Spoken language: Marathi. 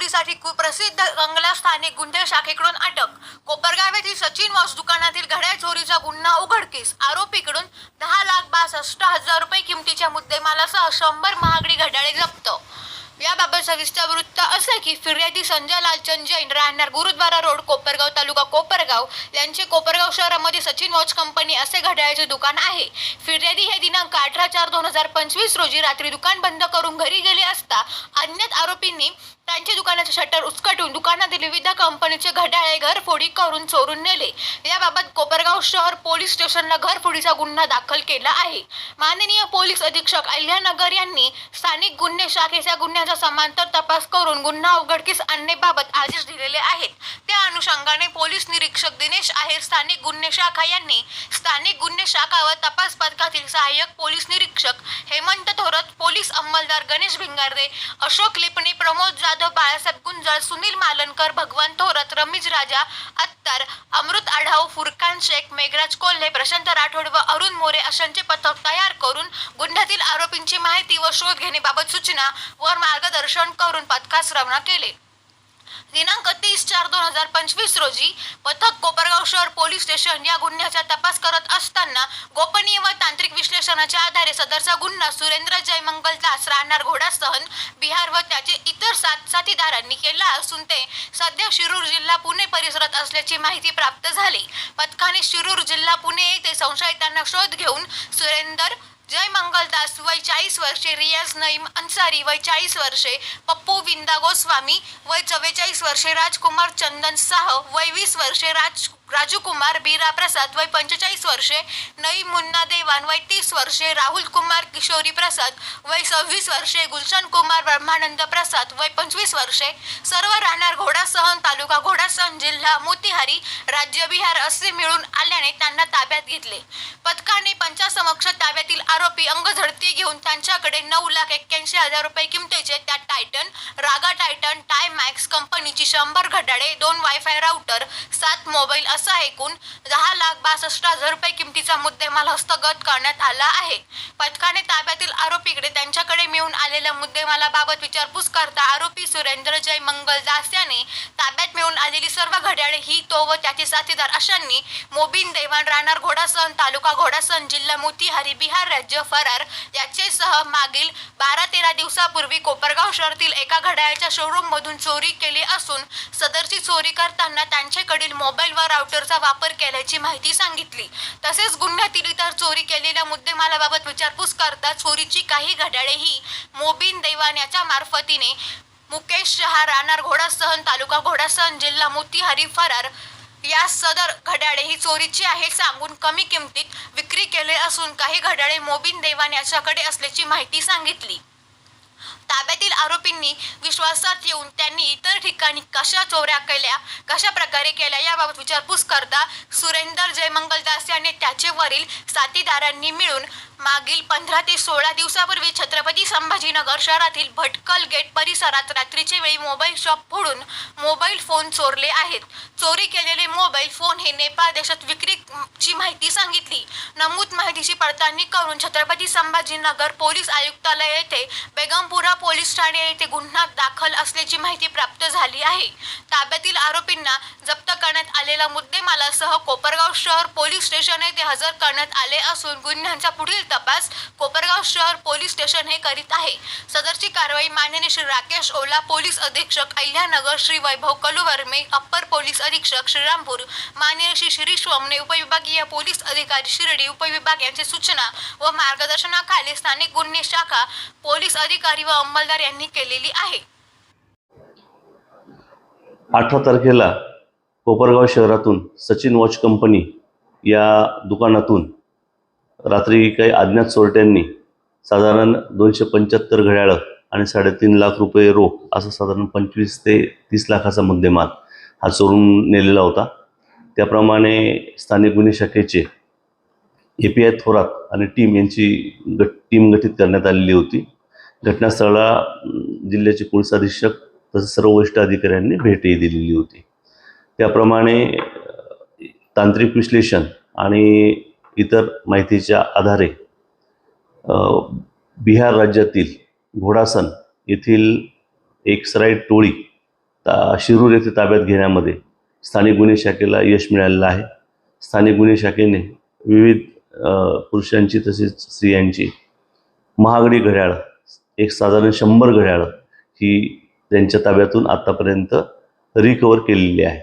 चोरीसाठी कुप्रसिद्ध कंगला स्थानिक गुन्हे शाखेकडून अटक. कोपरगाव येथील सचिन वॉस दुकानातील घड्याळ चोरीचा गुन्हा उघडकीस आरोपीकडून दहा लाख बासष्ट हजार रुपये किमतीच्या मुद्देमालासह शंभर महागडी घड्याळे जप्त. याबाबत सविस्तर वृत्त असं की फिर्यादी संजय लालचंद जैन राहणार गुरुद्वारा रोड कोपरगाव तालुका कोपरगाव. यांचे कोपरगाव शहरामध्ये सचिन वॉच कंपनी असे घड्याळाचे दुकान आहे. फिर्यादी हे दिनांक अठरा चार दोन हजार पंचवीस रोजी रात्री दुकान बंद करून घरी गेले असता अज्ञात आरोपींनी त्यांच्या दुकानाचे शटर उचकटून दुकानातील विविध कंपनीचे घड्याळे घरफोडी करून चोरून नेले. याबाबत कोपरगाव शहर पोलीस स्टेशनला घरफोडीचा गुन्हा दाखल केला आहे. माननीय पोलीस अधीक्षक अहिल्यानगर यांनी स्थानिक गुन्हे शाखेच्या गुन्ह्याचा समांतर तपास करून गुन्हा उघडकीस आणण्याबाबत आदेश दिलेले आहेत. त्या अनुषंगाने पोलीस निरीक्षक दिनेश आहेर स्थानिक गुन्हे शाखा यांनी स्थानिक गुन्हे शाखा व तपास पथकातील सहाय्यक पोलीस निरीक्षक हेमंत थोरत पोलीस अंमलदार गणेश भिंगारदे अशोक लिपणे प्रमोद जाधव बाळासाहेब गुंजळ सुनील मालनकर भगवान थोरत रमीज राजा अत्तार अमृत आढाव फुरकान शेख मेघराज कोल्हे प्रशांत राठोड व अरुण मोरे अशांचे पथक तयार करून गुन्ह्यातील आरोपींची माहिती व शोध घेण्याबाबत सूचना व मार्गदर्शन करून पथकास रवाना केले. दिनांक तीस चार दोन हजार पंचवीस रोजी पथक कोपरगाव शहर पोलीस स्टेशन या गुन्ह्याचा तपास करत असताना गोपनीय व तांत्रिक विश्लेषणाच्या आधारे सदरचा गुन्हा सुरेंद्र जयमंगल दास राहणार घोडासहन बिहार व त्याचे इतर सात साथीदारांनी केला असून ते सध्या शिरूर जिल्हा पुणे परिसरात असल्याची माहिती प्राप्त झाली. पथकाने शिरूर जिल्हा पुणे येथे संशयितांना शोध घेऊन सुरेंदर जय मंगलदास वय चाळीस वर्षे रियाज नईम अन्सारी वय चाळीस वर्षे पप्पू विंदा गोस्वामी वय चव्वेचाळीस वर्षे राजकुमार चंदन साह वय वीस वर्षे राज राजू कुमार बीरा प्रसाद वय पंचेचाळीस वर्षे नई मुन्ना देवान वय तीस वर्षे राहुल कुमार किशोरी प्रसाद वय सव्वीस वर्षे गुलशन कुमार ब्रह्मानंद प्रसाद वय पंचवीस वर्षे. सर्व राहणार घोडासहन तालुका घोडासहन जिल्हा मोतीहारी राज्य बिहार असे मिळून आल्याने त्यांना ताब्यात घेतले. पथकाने पंचासमक्ष ताब्यातील आरोपी अंगझडती घेऊन त्यांच्याकडे नऊ लाख एक्क्याऐंशी हजार रुपये किमतीचे त्या Titan Raga Titan tie max कंपनीची शंभर घड्याळे दोन वायफाय राऊटर सात मोबाईल असं ऐकून दहा लाख बासष्ट हजार रुपये किमतीचा मुद्देमाल हस्तगत करण्यात आला आहे. पथकाने ताब्यातील आरोपीकडे त्यांच्याकडे मिळून आलेल्या मुद्देमालाबाबत विचारपूस करता आरोपी सुरेंद्र जय मंगल दास याने ताब्यात मिळून आलेली सर्व घड्याळे ही तो व त्याचे साथीदार अशांनी मोबीन देवाण राहणार घोडासन तालुका घोडासन जिल्हा मोतीहारी बिहार राज्य फरार याचे सह मागील बारा तेरा दिवसापूर्वी कोपरगाव शहरातील एका घड्याळच्या शोरूममधून चोरी केली असून सदरची चोरी करताना त्यांच्याकडील मोबाईल व राऊटरचा वापर केल्याची माहिती सांगितली. तसेच गुन्ह्यातील इतर चोरी केलेल्या मुद्देमालाबाबत विचारपूस करता चोरीची काही घड्याळेही मोबीन देवान याच्या मार्फतीने मुकेश शहा राहणार घोडासहन तालुका घोडासहन जिल्हा मोतीहारी फरार या सदर घड्याळे ही चोरीची आहे. सांगून कमी किमतीत विक्री केले असून काही घड्याळे मोबिन देवान याच्याकडे असल्याची माहिती सांगितली. ताब्यातील आरोपींनी विश्वासात येऊन त्यांनी इतर ठिकाणी कशा चोऱ्या केल्या कशा प्रकारे केल्या याबाबत विचारपूस करता सुरेंदर जयमंगलदास याने त्याचे वरील साथीदारांनी मिळून मागील पंधरा ते सोळा दिवसापूर्वी छत्रपती संभाजीनगर शहरातील भटकल गेट परिसरात रात्रीचे वेळी मोबाईल शॉप फोडून मोबाईल फोन चोरले आहेत. चोरी केलेले मोबाईल फोन हे नेपाळ देशात विक्री ची माहिती सांगितली. नमूद माहितीची पडताळणी करून छत्रपती संभाजीनगर पोलीस आयुक्तालय येथे बेगमपुरा पोलीस ठाणे येथे गुन्हा दाखल असल्याची माहिती प्राप्त झाली आहे. ताब्यातील आरोपींना जप्त करण्यात आलेल्या मुद्देमालासह कोपरगाव शहर पोलीस स्टेशन येथे हजर करण्यात आले असून गुन्ह्यांचा पुढील तपास कोपरगाव शहर पोलीस स्टेशन हे करीत आहे. सदरची कारवाई माननीय श्री राकेश ओला पोलीस अधीक्षक अहिल्यानगर श्री वैभव कलुवर्मे अप्पर पोलीस अधीक्षक श्रीरामपूर माननीय श्री शिरीष वमने उपविभागीय पोलीस अधिकारी शिर्डी उपविभाग यांची सूचना व मार्गदर्शनाखाली स्थानिक गुन्हे शाखा पोलीस अधिकारी व अंमलदार यांनी केलेली आहे. अठरा तारखेला कोपरगाव शहरातून सचिन वॉच कंपनी या दुकानातून रात्री काही अज्ञात चोरट्यांनी साधारण दोनशे पंच्याहत्तर घड्याळं आणि साडेतीन लाख रुपये रोख असं साधारण पंचवीस ते तीस लाखाचा मुद्देमाल हा चोरून नेलेला होता. त्याप्रमाणे स्थानिक गुन्हे शाखेचे ए पी आय थोरात आणि टीम यांची गट टीम गठीत करण्यात आलेली होती. घटनास्थळाला जिल्ह्याचे पोलीस अधीक्षक तसेच सर्व वरिष्ठ अधिकाऱ्यांनी भेटही दिलेली होती. त्याप्रमाणे तांत्रिक विश्लेषण आणि इतर माहितीच्या आधारे बिहार राज्यातील घोडासन येथील एक सराई टोळी ता शिरूर येथे ताब्यात घेण्यामध्ये स्थानिक गुन्हे शाखेला यश मिळालेलं आहे. स्थानिक गुन्हे शाखेने विविध पुरुषांची तसेच स्त्रियांची महागडी घड्याळ एक साधारण शंभर घड्याळं ही त्यांच्या ताब्यातून आत्तापर्यंत रिकवर केलेली आहे.